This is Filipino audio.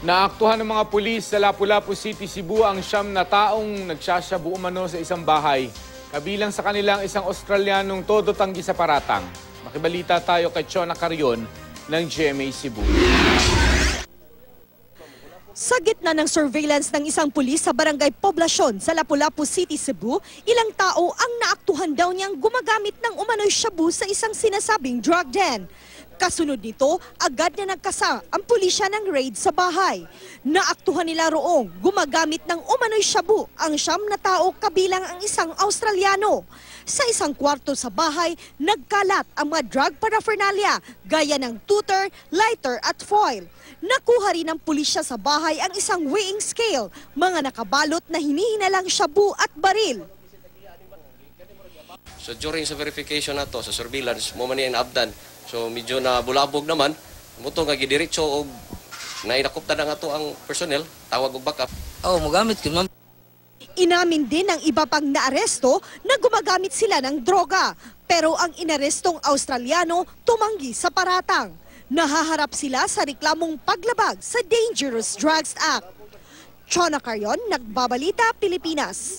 Naaktuhan ng mga pulis sa Lapu-Lapu City, Cebu ang siyam na taong nagsasyabu umano sa isang bahay. Kabilang sa kanilang isang Australianong todo tanggi sa paratang. Makibalita tayo kay Chona Carion ng GMA Cebu. Sa gitna ng surveillance ng isang pulis sa barangay Poblasyon sa Lapu-Lapu City, Cebu, ilang tao ang naaktuhan daw niyang gumagamit ng umano'y shabu sa isang sinasabing drug den. Kasunod nito, agad na nagkasa ang pulisya ng raid sa bahay. Naaktuhan nila roong gumagamit ng umano'y shabu ang siyam na tao kabilang ang isang Australiano. Sa isang kwarto sa bahay, nagkalat ang mga drug paraphernalia gaya ng tutor, lighter at foil. Nakuha rin ng pulisya sa bahay ang isang weighing scale, mga nakabalot na hinihinalang shabu at baril. So during sa verification na to, sa surveillance, mo man abdan. So medyo na bulabog naman, muto nga gidiretso og nainakupta na nga to ang personnel, tawag og backup. Oh, magamit ko ma'am. Inamin din ng iba pang naaresto na gumagamit sila ng droga. Pero ang inarestong Australiano tumanggi sa paratang. Nahaharap sila sa reklamong paglabag sa Dangerous Drugs Act. Chona Carrion, Nagbabalita, Pilipinas.